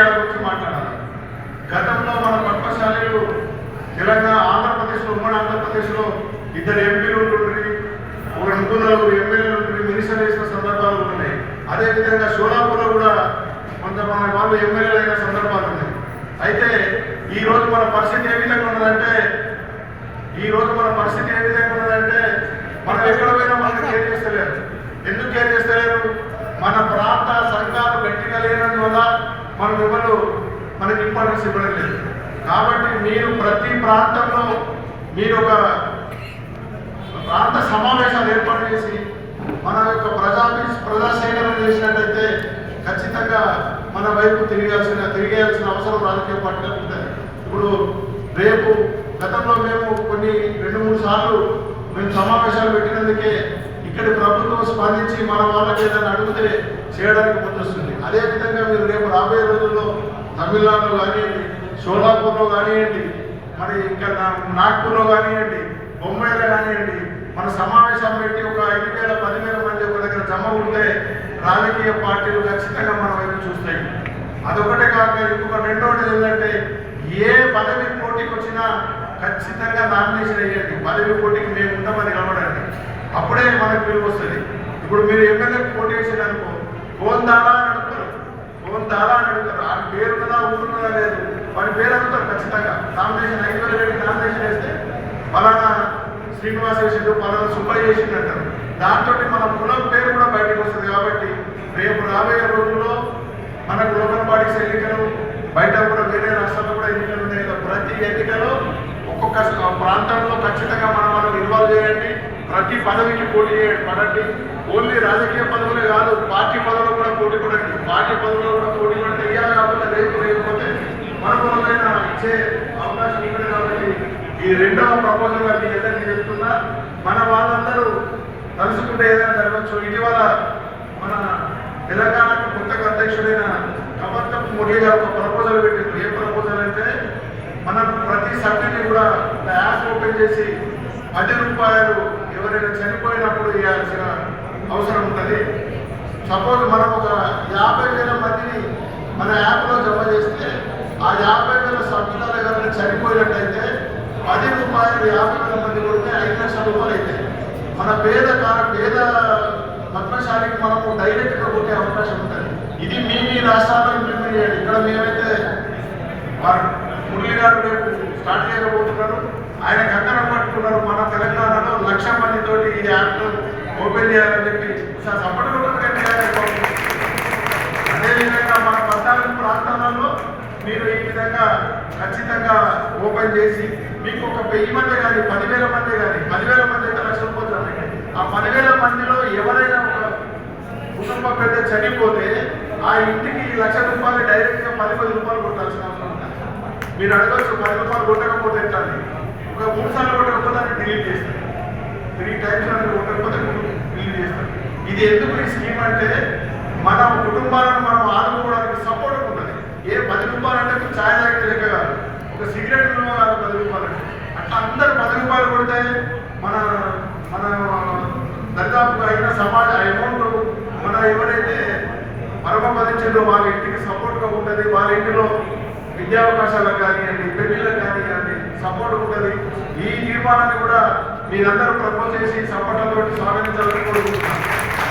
రాజకీయాల గురించి మాట్లాడాలి. గతంలో మన పద్మశాలీలు తెలంగాణ ఆంధ్రప్రదేశ్లో ఉమ్మడి ఆంధ్రప్రదేశ్లో ఇద్దరు ఎంపీలు ఉంటుండ్రి ఒక ముగ్గురు నలుగురు ఎమ్మెల్యేలు ఉంటుండ్రి మినిస్టర్ వేసిన సందర్భాలు ఉన్నాయి. అదేవిధంగా సోలాపూర్లో కూడా కొంతమంది వాళ్ళు ఎమ్మెల్యేలు అయిన సందర్భాలు ఉన్నాయి. అయితే ఈ రోజు మన పరిస్థితి ఏ విధంగా ఉన్నదంటే ఈ రోజు మన పరిస్థితి ఏ విధంగా ఉన్నదంటే మనం ఎక్కడ పోయినా మనకు కేర్ చేస్తలేరు. ఎందుకు కేర్ చేస్తలేరు? మన ప్రాంత సంఘాలు గట్టిగా లేనందువల్ల మనం ఎవరు మనకి ఇంపార్టెన్స్ ఇవ్వడం లేదు కాబట్టి మీరు ప్రతి ప్రాంతంలో మీరు ఒక ప్రాంత సమావేశాలు ఏర్పాటు చేసి మన యొక్క ప్రజా ప్రజాసేకరణ చేసినట్టయితే ఖచ్చితంగా మన వైపు తిరగాల్సిన తిరిగేయాల్సిన అవసరం రాజకీయ పార్టీలకు ఉంటుంది. ఇప్పుడు రేపు గతంలో మేము కొన్ని రెండు మూడు సార్లు మేము సమావేశాలు పెట్టినందుకే ఇక్కడ ప్రభుత్వం స్పందించి మన వాళ్ళకి ఏదైనా అడిగితే చేయడానికి ముందొస్తుంది. అదేవిధంగా మీరు రేపు రాబోయే రోజుల్లో తమిళనాడులో కానివ్వండి సోలాపూర్లో కానివ్వండి మరి ఇంకా నాగ్పూర్లో కానివ్వండి బొంబాయిలో కానివ్వండి మన సమావేశం పెట్టి ఒక ఐదు వేల పదివేల మంది ఒక దగ్గర జమ ఉంటే రాజకీయ పార్టీలు ఖచ్చితంగా మన వైపు చూస్తాయి. అదొకటే కాక ఇంకొక రెండోది ఏంటంటే ఏ పదవి పోటీకి వచ్చినా ఖచ్చితంగా నామినేషన్ వేయండి పదవి పోటీకి మేము ఉంటామని అప్పుడే మనకు పిలుపు వస్తుంది. ఇప్పుడు మీరు ఎమ్మెల్యే పోటీ చేసినారనుకో ఫోన్ దాలా అని అడుగుతారు. ఫోన్ దాలా అని అడుగుతారు. ఆ పేరు ఉన్నదా ఊరున్నదా లేదు. వాడి పేరు అడుగుతారు ఖచ్చితంగా. నామినేషన్ ఐదు వేల వేడి నామినేషన్ వేస్తే పలానా శ్రీనివాస్ చేసిండు పలానా సుబ్బయ్య చేసిండు అంటారు. దాంతో మన కులం పేరు కూడా బయటకు వస్తుంది కాబట్టి రేపు రాబోయే రోజుల్లో మనకు లోకల్ బాడీస్ ఎన్నికలు బయట కూడా వేరే రాష్ట్రాల్లో కూడా ఎన్నికలు ఉన్నాయి ప్రతి ఎన్నికలో ఒక్కొక్క ప్రాంతంలో ఖచ్చితంగా మనం మనం ఇన్వాల్వ్ చేయండి ప్రతి పదవికి పోటీ పడండి. ఓన్లీ రాజకీయ పదవులే కాదు పార్టీ పదవులు కూడా పోటీ పడండి. పార్టీ పదవులు కూడా పోటీ పడితే ఇయ్యాలి కాకుండా రేపు లేకపోతే మనకు వల్లైనా ఇచ్చే అవకాశం ఉంది కాబట్టి ఈ రెండవ ప్రపోజల్ మీ ఏదైనా చెప్తున్నా మన వాళ్ళందరూ కలుసుకుంటే ఏదైనా జరగచ్చు. ఇటీవల మన తెలంగాణకు కొత్తగా అధ్యక్షుడైన కమర్తప్ మురళి గారు ఒక ప్రపోజల్ పెట్టింది ఏ ప్రపోజల్ అంటే మనం ప్రతి సభ్యుని కూడా ఒక యాప్ ఓపెన్ చేసి పది రూపాయలు ఎవరైనా చనిపోయినప్పుడు ఇవ్వాల్సిన అవసరం ఉంటుంది. సపోజ్ మనం ఒక యాభై వేల మందిని మన యాప్లో జమ చేస్తే ఆ యాభై వేల సభ్యుల ఎవరైనా చనిపోయినట్టయితే పది రూపాయలు యాభై వేల మంది కొడితే ఐదు లక్షల రూపాయలు అయితే మన పేద పేద పద్మశాలికి మనము డైరెక్ట్గా కొట్టే అవకాశం ఉంటుంది. ఇది మీ మీ రాష్ట్రాల్లో ఇంప్లిమెంట్ చేయండి. ఇక్కడ మేమైతే వారు మురళి గారు రేపు స్టార్ట్ చేయకపోతున్నారు ఆయన కంకణం పట్టుకున్నారు మన లక్ష మందితోటి ఈ యాప్ను ఓపెన్ చేయాలని చెప్పి సార్ అదేవిధంగా మన పద్నాలుగు ప్రాంతాలలో మీరు ఈ విధంగా ఖచ్చితంగా ఓపెన్ చేసి మీకు ఒక వెయ్యి మంది కానీ పదివేల మంది కానీ పదివేల మంది అయితే లక్ష రూపాయలు ఆ పదివేల మందిలో ఎవరైనా ఒక కుటుంబ పెద్ద చనిపోతే ఆ ఇంటికి లక్ష రూపాయలు డైరెక్ట్గా పది పది రూపాయలు కొట్టాల్సిన అవసరం మీరు అడగచ్చు పది రూపాయలు కొట్టకపోతే ఎట్లా అని. ఒక మూడు సార్లు కొట్టకపోతే దాన్ని డిలీట్ చేస్తారు త్రీ టైమ్స్ అని కొట్టకపోతే డిలీట్ చేస్తారు ఇది ఎందుకు ఈ స్కీమ్ అంటే మన కుటుంబాలను మనం ఆదుకోవడానికి సపోర్ట్ ఉంటుంది. ఏ పది రూపాయలు అంటే మీరు ఛాయ్ తాగితే లెక్క కాదు. ఒక సిగరెట్ విలువ కాదు పది రూపాయలు అంటే. అట్లా అందరు పది రూపాయలు కొడితే మన మన దరిదాపుగా అయిన సమాజ అమౌంట్ మన ఎవరైతే పరమపదించిందో వాళ్ళ ఇంటికి సపోర్ట్గా ఉంటుంది వాళ్ళ ఇంటిలో విద్యావకాశాలకు కానివ్వండి పెళ్ళిళ్ళకు కానివ్వండి సపోర్ట్ ఉంటుంది. ఈ తీర్మానాన్ని కూడా మీరందరూ ప్రపోజ్ చేసి సపోర్ట్లతో స్వాగతించాలని కోరుకుంటున్నాను.